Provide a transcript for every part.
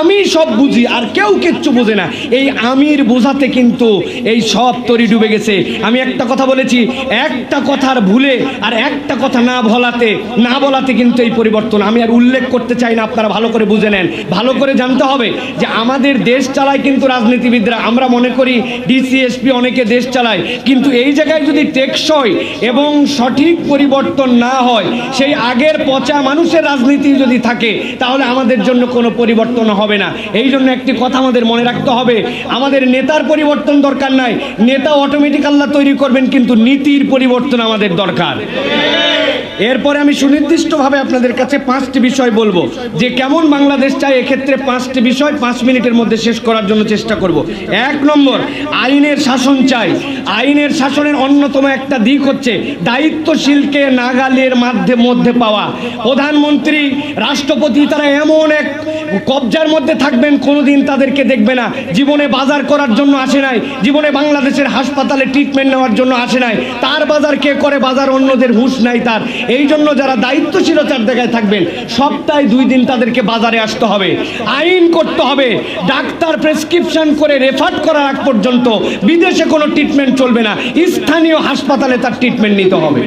আমি সব বুঝি, আর কেউ কিচ্ছু বোঝে না। এই আমির বোঝাতে কিন্তু এই সব তরি ডুবে গেছে। আমি একটা কথা বলেছি, একটা কথার ভুলে আর একটা কথা না বলাতে না বলাতে কিন্তু এই পরিবর্তন। আমি আর উল্লেখ করতে চাই না, আপনারা ভালো করে বুঝে নেন। ভালো করে জানতে হবে যে আমাদের দেশ চালায় কিন্তু রাজনীতিবিদরা। আমরা মনে করি ডিসিএসপি অনেকে দেশ চালায়, কিন্তু এই জায়গায় যদি টেকসই এবং সঠিক পরিবর্তন না হয়, সেই আগের পচা মানুষের রাজনীতি যদি থাকে, তাহলে আমাদের জন্য কোনো পরিবর্তন হবে না। এই জন্য একটি কথা আমাদের মনে রাখতে হবে। আমাদের নেতার পরিবর্তন দরকার নাই। নেতা অটোমেটিক আল্লাহ তৈরি করবেন, কিন্তু নীতির পরিবর্তন আমাদের দরকার। এরপরে আমি সুনির্দিষ্টভাবে আপনাদের কাছে পাঁচটি বিষয় বলব। যে কেমন বাংলাদেশ চাই এক্ষেত্রে পাঁচটি বিষয় পাঁচ মিনিটের মধ্যে শেষ করার জন্য চেষ্টা করব। এক নম্বর, আইনের শাসন চাই। আইনের শাসনের অন্যতম একটা দিক হচ্ছে দায়িত্বশীলকে নাগালের মাধ্যমে মধ্যে পাওয়া। প্রধানমন্ত্রী, রাষ্ট্রপতি, তারা এমন এক কবজার মধ্যে থাকবেন, কোনোদিন তাদেরকে দেখবে না। জীবনে বাজার করার জন্য আসে নাই, জীবনে বাংলাদেশের হাসপাতালে ট্রিটমেন্ট নেওয়ার জন্য আসে নাই। তার বাজার কে করে বাজার, অন্যদের হুঁশ নাই তার। এই জন্য যারা দায়িত্বশীলতার জায়গায় থাকবেন, সপ্তাহে দুই দিন তাদেরকে বাজারে আসতে হবে। আইন করতে হবে। ডাক্তার প্রেসক্রিপশন করে রেফার করার আগ পর্যন্ত বিদেশে কোনো ট্রিটমেন্ট চলবে না। স্থানীয় হাসপাতালে তার ট্রিটমেন্ট নিতে হবে।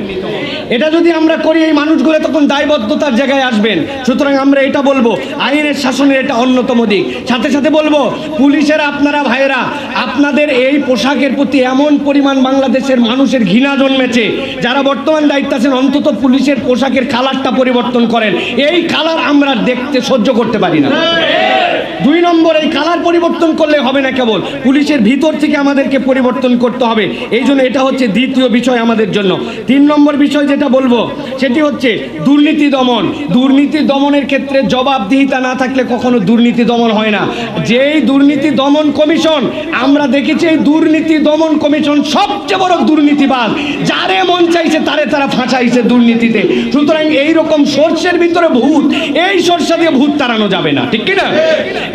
এটা যদি আমরা করি, এই মানুষগুলো তখন দায়বদ্ধতার জায়গায় আসবেন। সুতরাং আমরা এটা বলব, আইনের শাসনের এটা অন্যতম দিক। সাথে সাথে বলব, পুলিশের আপনারা ভাইয়েরা, আপনাদের এই পোশাকের প্রতি এমন পরিমাণ বাংলাদেশের মানুষের ঘৃণা জন্মেছে, যারা বর্তমান দায়িত্ব আছেন, অন্তত পুলিশের পোশাকের কালারটা পরিবর্তন করেন। এই কালার আমরা দেখতে সহ্য করতে পারি না। দুই নম্বর, এই কালার পরিবর্তন করলে হবে না কেবল। পুলিশের ভিতর থেকে আমাদেরকে পরিবর্তন করতে হবে। এই জন্য এটা হচ্ছে দ্বিতীয় বিষয় আমাদের জন্য। তিন নম্বর বিষয় যেটা বলব, সেটি হচ্ছে দুর্নীতি দমন। দুর্নীতি দমনের ক্ষেত্রে জবাবদিহিতা না থাকলে কখনো দুর্নীতি দমন হয় না। যেই দুর্নীতি দমন কমিশন, আমরা দেখেছি এই দুর্নীতি দমন কমিশন সবচেয়ে বড় দুর্নীতিবাদ। যারে মন চাইছে তারে তারা ফাঁসাইছে দুর্নীতিতে। সুতরাং এইরকম সর্ষের ভিতরে ভূত, এই সর্ষা দিয়ে ভূত তাড়ানো যাবে না। ঠিক কি না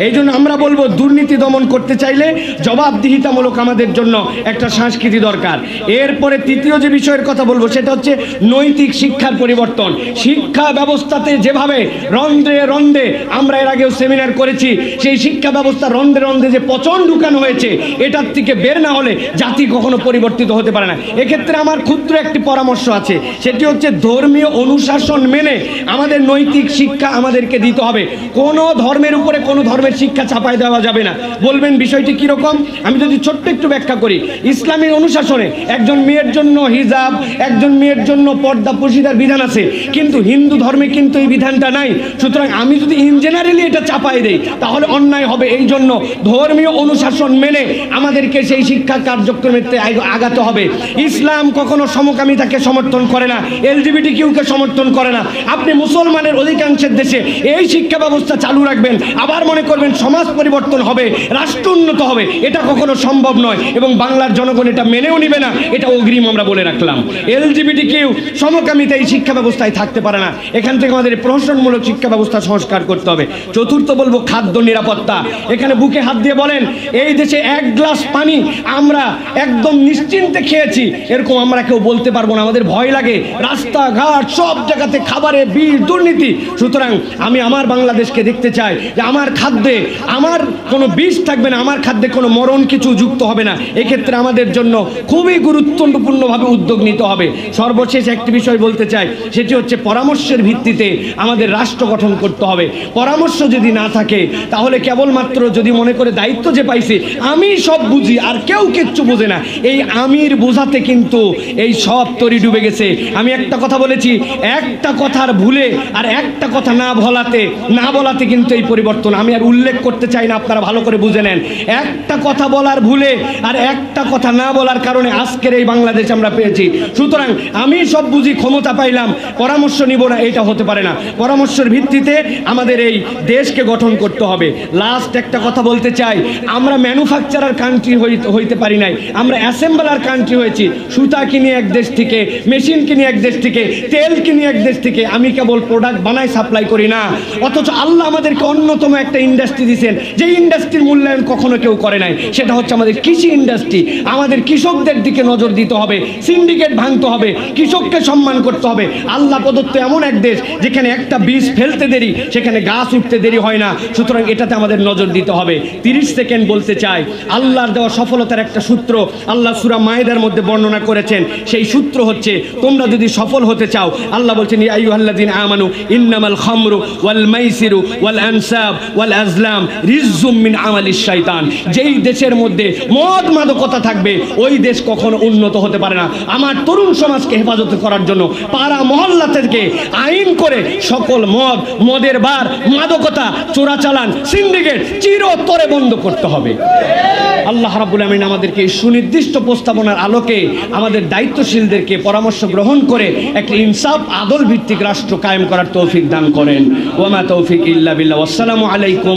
এই জন্য আমরা বলব, দুর্নীতি দমন করতে চাইলে জবাবদিহিতামূলক আমাদের জন্য একটা সংস্কৃতি দরকার। এরপরে তৃতীয় যে বিষয়ের কথা বলব, সেটা হচ্ছে নৈতিক শিক্ষার পরিবর্তন। শিক্ষা ব্যবস্থাতে যেভাবে রন্ধ্রে রন্ধে আমরা এর আগেও সেমিনার করেছি, সেই শিক্ষা ব্যবস্থা রন্ধে রন্ধে যে পচন ঢুকানো হয়েছে, এটার থেকে বের না হলে জাতি কখনো পরিবর্তিত হতে পারে না। এক্ষেত্রে আমার ক্ষুদ্র একটি পরামর্শ আছে, সেটি হচ্ছে ধর্মীয় অনুশাসন মেনে আমাদের নৈতিক শিক্ষা আমাদেরকে দিতে হবে। কোনো ধর্মের উপরে কোনো ধর্মের শিক্ষা চাপায় দেওয়া যাবে না। বলবেন বিষয়টি কীরকম? আমি যদি ছোট্ট একটু ব্যাখ্যা করি। ইসলামের অনুশাসনে একজন মেয়ের জন্য হিজাব, একজন মেয়ের জন্য পর্দা পুশিদার বিধান আছে। কিন্তু হিন্দু ধর্মে কিন্তু এই বিধানটা নাই। সুতরাং আমি যদি ইন জেনারেলি এটা চাপাই দেই, তাহলে অন্যায় হবে। এই জন্য ধর্মীয় অনুশাসন মেনে আমাদেরকে সেই শিক্ষা কার্যক্রমেতে আগ- আগাতে হবে। ইসলাম কখনো সমকামিতাকে সমর্থন করে না এলজিবিটি কিউকে সমর্থন করে না। আপনি মুসলমানের অধিকাংশের দেশে এই শিক্ষা ব্যবস্থা চালু রাখবেন। আবার মনে করবেন সমাজ পরিবর্তন হবে, রাষ্ট্র উন্নত হবে। এটা কখনো সম্ভব নয় এবং বাংলার জনগণ এটা মেনেও নিবে না, এটা অগ্রিম আমরা বলে রাখলাম। এলজিবিটি কেউ সমকামিতা এই শিক্ষা ব্যবস্থায় থাকতে পারে না। এখান থেকে আমাদের প্রহসনমূলক শিক্ষা ব্যবস্থা সংস্কার করতে হবে। চতুর্থ বলব খাদ্য নিরাপত্তা। এখানে বুকে হাত দিয়ে বলেন, এই দেশে এক গ্লাস পানি আমরা একদম নিশ্চিন্তে খেয়েছি। এরকম আমরা কেউ বলতে পারব না, আমাদের ভয় লাগে। রাস্তাঘাট, সব জায়গাতে খাবারে বিষ দুর্নীতি। সুতরাং আমি আমার বাংলাদেশকে দেখতে চাই যে আমার খাদ্যে আমার কোনো বিষ থাকবে না, আমার খাদ্যে কোনো মরণ কিছু যুক্ত হবে না। এক্ষেত্রে আমাদের জন্য খুবই গুরুত্বপূর্ণভাবে উদ্যোগ নিতে হবে। সর্বশেষ একটি বিষয় বলতে চাই, সেটি হচ্ছে পরামর্শের ভিত্তিতে আমাদের রাষ্ট্র গঠন করতে হবে। পরামর্শ যদি না থাকে, তাহলে কেবলমাত্র যদি মনে করে দায়িত্ব যে পাইছে, আমি সব বুঝি, আর কেউ কিচ্ছু বোঝে না। এই আমির বোঝাতে কিন্তু এই সব তরি ডুবে গেছে। আমি একটা কথা বলেছি, একটা কথার ভুলে আর একটা কথা না বলাতে না বলাতে কিন্তু এই পরিবর্তন। আমি আর উল্লেখ করতে চাই না, আপনারা ভালো করে বুঝে নেন। একটা কথা বলার ভুলে আর একটা কথা না বলার কারণে আজকের এই বাংলাদেশ আমরা পেয়েছি। সুতরাং আমি সব বুঝি, ক্ষমতা পাইলাম, পরামর্শ নিব না, এটা হতে পারে না। পরামর্শের ভিত্তিতে আমাদের এই দেশকে গঠন করতে হবে। লাস্ট একটা কথা বলতে চাই, আমরা ম্যানুফ্যাকচারার কান্ট্রি হইতে পারি নাই। আমরা অ্যাসেম্বলার কান্ট্রি হয়েছি। সুতা কিনে এক দেশ থেকে মেশিন কিনে এক দেশ থেকে, তেল কিনে এক দেশ থেকে, আমি কেবল প্রোডাক্ট বানাই সাপ্লাই করি না। অথচ আল্লাহ আমাদেরকে অন্যতম একটা ইন্ডাস্ট্রি দিয়েছেন, যে ইন্ডাস্ট্রির মূল্যায়ন কখনো কেউ করে নাই, সেটা হচ্ছে আমাদের কৃষি ইন্ডাস্ট্রি আমাদের কৃষকদের দিকে নজর দিতে হবে সিন্ডিকেট ভাঙতে হবে, কৃষককে সম্মান করতে হবে। আল্লাহ প্রদত্ত এমন এক দেশ, যেখানে একটা বীজ ফেলতে দেরি, সেখানে গাছ উঠতে দেরি হয় না। সুতরাং এটাতে আমাদের নজর দিতে হবে। তিরিশ সেকেন্ড বলতে চাই, আল্লাহর দেওয়া সফলতার একটা সূত্র আল্লাহ সুরা মায়েদার মধ্যে বর্ণনা করেছেন। সেই সূত্র হচ্ছে, তোমরা যদি সফল হতে চাও, আল্লাহ বলছেন আইয়ুহাল্লাযিনা আমানু, ইন্নামাল খামরু ওয়াল মাইসিরু ওয়াল আনসাব ওয়াল আজলাম রিজ্জুম মিন শাইতান। যেই দেশের মধ্যে মদ মাদকতা থাকবে, ওই দেশ কখনো উন্নত হতে পারে না। আমার তরুণ সমাজকে হেফাজত করার জন্য পাড়া মহল্লা থেকে আইন করে সকল মদ, মদের বার, মাদকতা, চোরাচালান, সিন্ডিকেট চিরতরে বন্ধ করতে হবে। আল্লাহ রাবুল আমিন আমাদেরকে এই সুনির্দিষ্ট প্রস্তাবনার আলোকে আমাদের দায়িত্বশীলদেরকে পরামর্শ গ্রহণ করে একটি ইনসাফ আদল ভিত্তিক রাষ্ট্র কায়েম করার তৌফিক দান করেন। ওমা তৌফিক ইল্লা বিল্লাহ। আসসালামু আলাইকুম